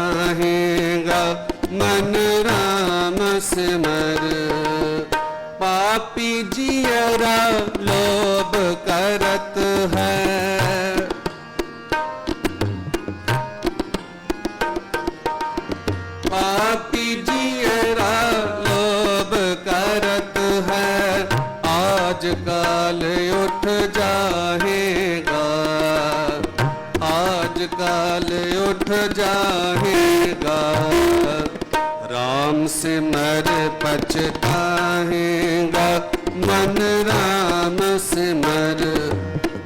पछताहेगा मन राम स्मर। पापी जियरा लोभ करत है। काल उठ जाएगा। राम सिमर पछताएगा। मन राम सिमर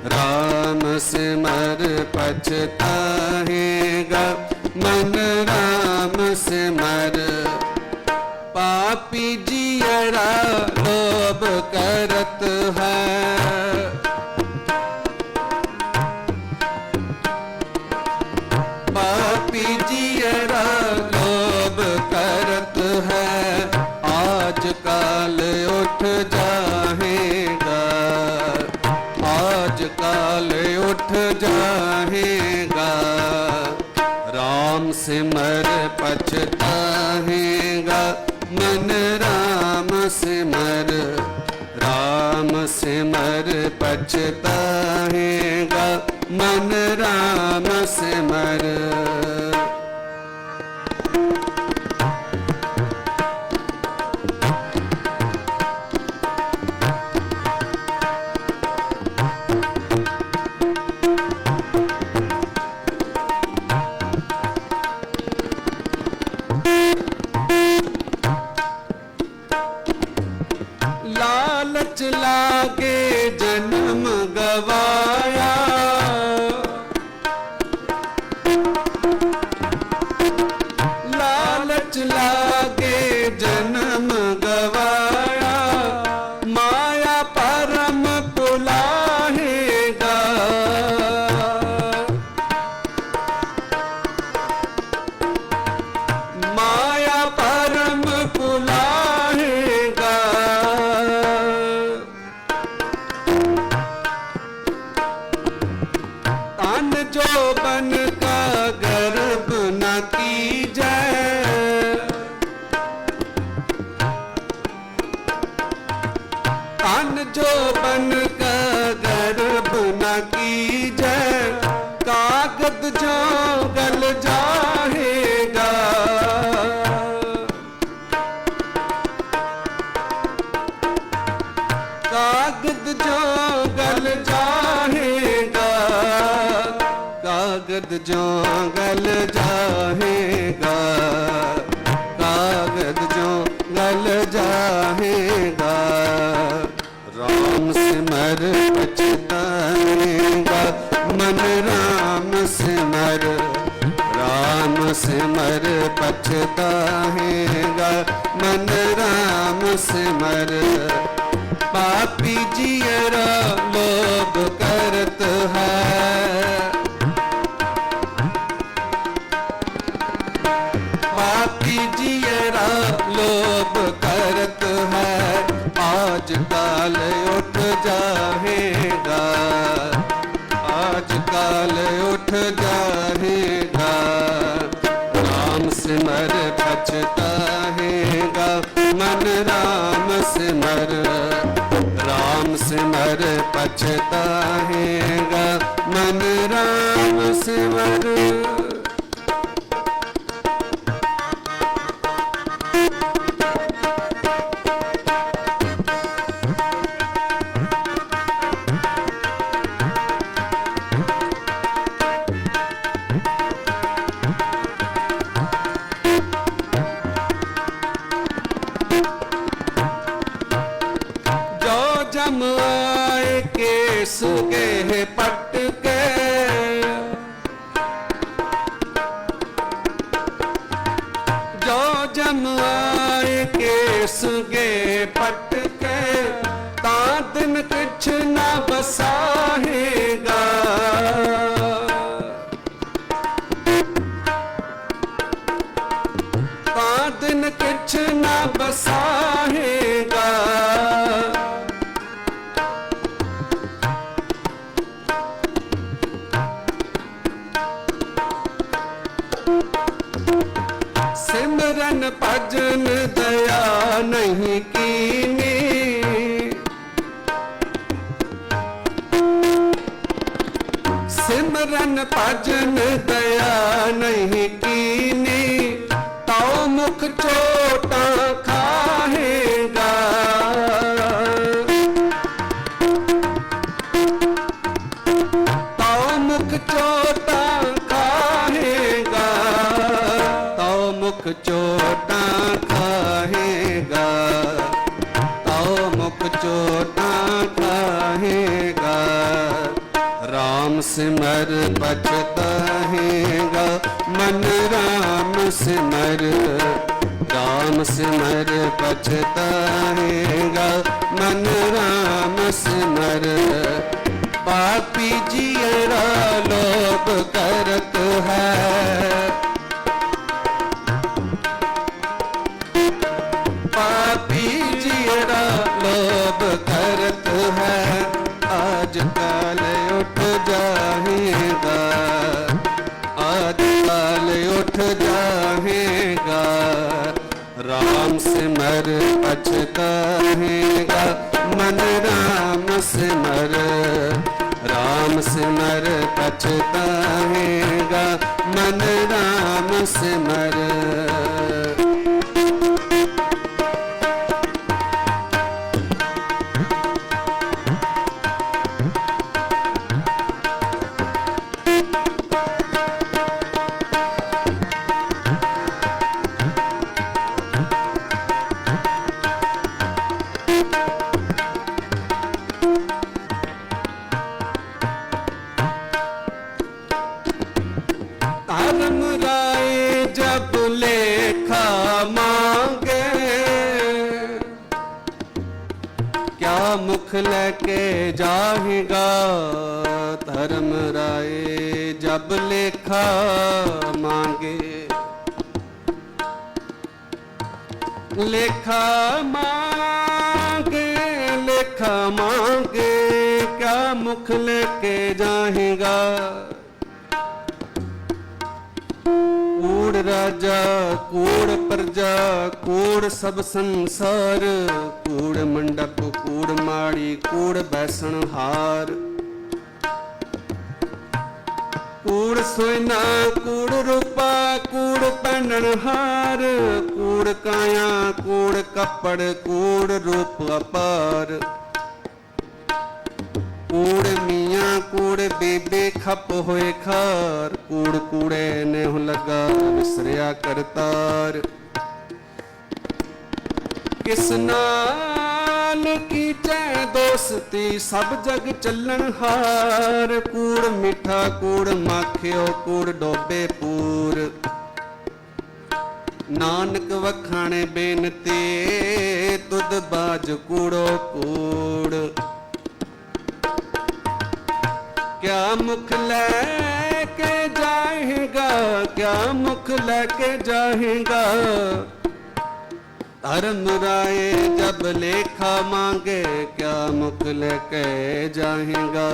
राम सिमर पछताएगा। मन राम सिमर पापी जियरा लोभ करत मन राम सिमर राम सिमर पछताएगा। मन राम सिमर। तन जो बन का गर्भ न की जाए कागद जो गल जाएगा कागद जो गल जाएगा कागद जो गल जाएगा कागद जो पछताएगा मन राम सिमर। पापी जियरा लोभ करत है। पापी जियरा लोभ करत है। आज काल उठ जाएगा आज काल उठ जाएगा सिमर है मन राम सिमर केस के पट के जो जम आए के पट के ता दिन कुछ न बसाहेगा ता दिन कुछ न बसाहेगा नहीं की सिमरन भजन दया नहीं की तो मुख चो राम सिमर पछताहेगा मन राम सिमर राम सिमर पछताहेगा मन राम सिमर, पापी जियरा लोभ करत है। पर पछता मन राम सिमर राम सिमर पछता मन राम सिमर। ਸਿੱਖ ਲੈ ਕੇ ਜਾਹੇਗਾ ਧਰਮ ਰਾਏ ਜਬ ਲੇਖਾ ਮੰਗੇ। ਲੇਖਾ ਮੰਗੇ ਲੇਖਾ ਮੰਗੇ, ਕਿਆ ਮੁਖ ਲੈ ਕੇ ਜਾਹੇਗਾ ਕੋੜ ਰਾਜਾ, ਕੋੜ ਪ੍ਰਜਾ, ਕੋੜ ਸਭ ਸੰਸਾਰ, ਕੋੜ ਮੰਡਪ ਕੂੜ ਮਾੜੀ, ਕੂੜ ਬੈਸਣ ਹਾਰ। ਕੂੜ ਸੋਇਨਾ, ਕੂੜ ਰੂਪਾ, ਕੂੜ ਪਹਿਨਣ ਹਾਰ। ਕੂੜ ਕਾਇਆ, ਕੂੜ ਕੱਪੜ, ਕੂੜ ਰੂਪ ਅਪਾਰ। ਕੂੜ ਮੀਆਂ, ਕੂੜ ਬੇਬੇ ਖੱਪ ਹੋਏ ਖਾਰ। ਕੂੜ ਕੂੜੇ ਨੇ ਹੁ ਲੱਗਾ, ਵਿਸਰਿਆ ਕਰਤਾਰ। ਕਿਸਨਾ ਮਨ ਕੀ ਚੈਨ ਦੋਸਤੀ, ਸਭ ਜਗ ਚੱਲਣ ਹਾਰ। ਕੂੜ ਮਿੱਠਾ, ਕੂੜ ਮਾਖਿਓ, ਕੂੜ ਡੋਬੇ ਪੂਰ। ਨਾਨਕ ਵਖਾਣੇ ਬੇਨਤੀ, ਤੁਧ ਬਾਜ ਕੂੜੋ ਕੂੜ। ਕਿਆ ਮੁਖ ਲੈ ਕੇ ਜਾਏਗਾ, ਕਿਆ ਮੁਖ ਲੈ ਕੇ ਜਾਏਗਾ? धर्म राय जब लेखा मांगे, क्या मुख लेके जाएगा?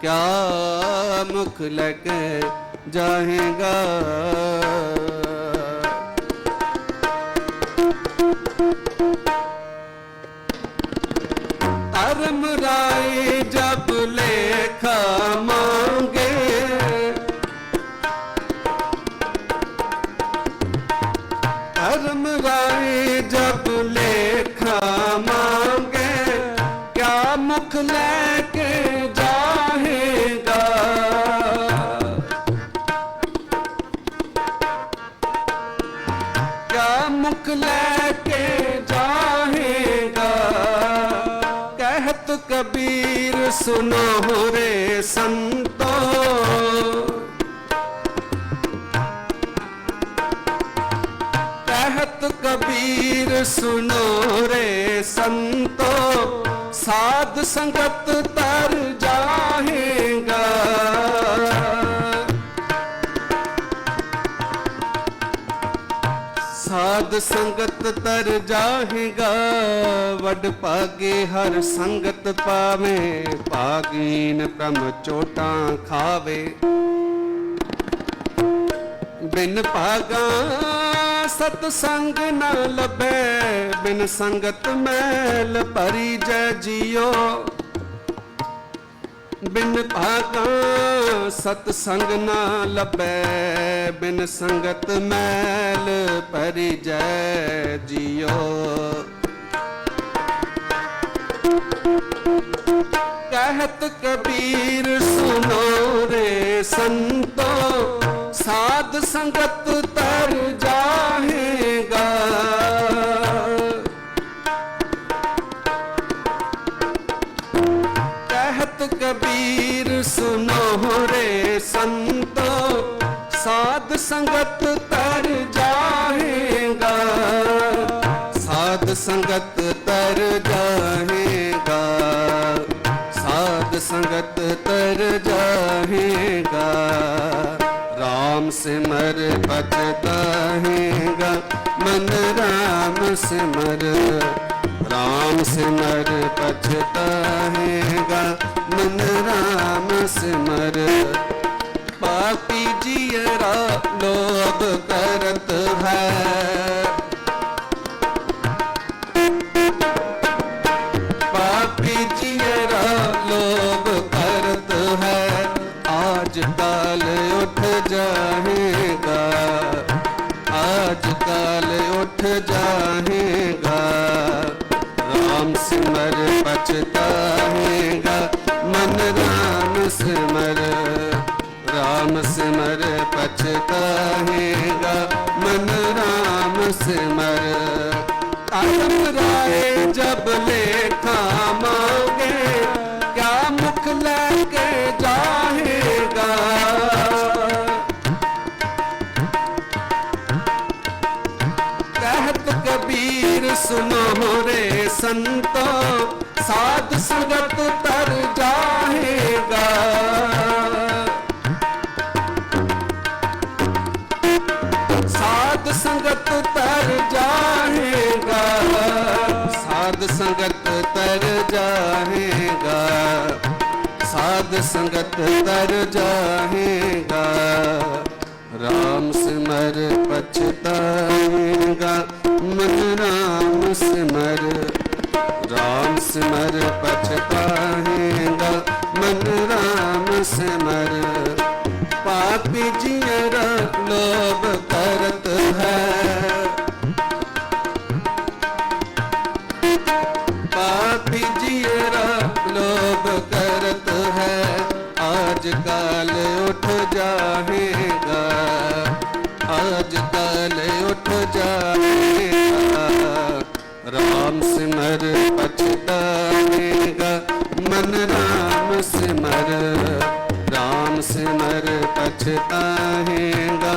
क्या मुख लेके जाएगा? धर्म राय जब लेखा ਮੁਖ ਲੈ ਕੇ ਜਾਹੇਗਾ ਕਿਆ ਮੁਖ ਲੈ ਕੇ ਜਾਹੇਗਾ ਕਹਿਤ ਕਬੀਰ ਸੁਨੋ ਹੋਰੇ ਸੰਤੋ। ਕਬੀਰ ਸੁਨੋ ਰੇ ਸੰਤੋ। ਸਾਧ ਸੰਗਤ ਤਰ ਜਾਹੇਗਾ। ਸਾਧ ਸੰਗਤ ਤਰ ਜਾਹੇਗਾ, ਵੱਡ ਪਾਗੇ ਹਰ ਸੰਗਤ ਪਾਵੇ, ਭਾਗੀਨ ਪ੍ਰਮ ਚੋਟਾਂ ਖਾਵੇ। ਬਿਨ ਭਾਗਾ ਸਤ ਸੰਗ ਨਾ ਲਬੈ ਬਿਨ ਸੰਗਤ ਮੈਲ ਭਰੀ ਜੈ ਜਿਓ। ਬਿਨ ਭਾਗਾ ਸਤ ਸੰਗ ਨਾ ਲਬੈ ਬਿਨ ਸੰਗਤ ਮੈਲ ਭਰੀ ਜੈ ਜਿਓ। ਕਹਿਤ ਕਬੀਰ ਸੁਨੋ ਰੇ ਸੰਤੋ। ਸਾਧ ਸੰਗਤ ਤਰ ਜਾਹੇਗਾ। ਕਹਿਤ ਕਬੀਰ ਸੁਨੋ ਰੇ ਸੰਤੋ, ਸਾਧ ਸੰਗਤ ਤਰ ਜਾਹੇਗਾ। ਸਾਧ ਸੰਗਤ ਤਰ ਜਾਹੇਗਾ। ਸਾਧ ਸੰਗਤ ਤਰ ਜਾਹੇਗਾ। राम सिमर पतदाहेगा मन राम सिमर। राम सिमर पछताहेगा मन राम सिमर। पापी जियरा लोभ करत है। सिमर पछताएगा, मन राम सिमर। आलम राय जब लेखा मांगे, क्या मुख लेके जाएगा? कहत कबीर सुनो रे संतो, साध संगत तर संगत तर जाएगा, राम सिमर पछताएगा मन राम सिमर राम सिमर पछताएगा मन राम सिमर। पापी जियरा लोभ काल उठ जाएगा। राम सिमर पछताएगा मन राम सिमर राम सिमर पछताएगा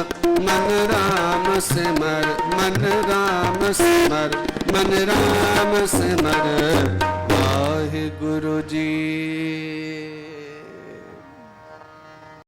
मन राम सिमर, मन राम सिमर, मन राम सिमर। वाहे गुरु जी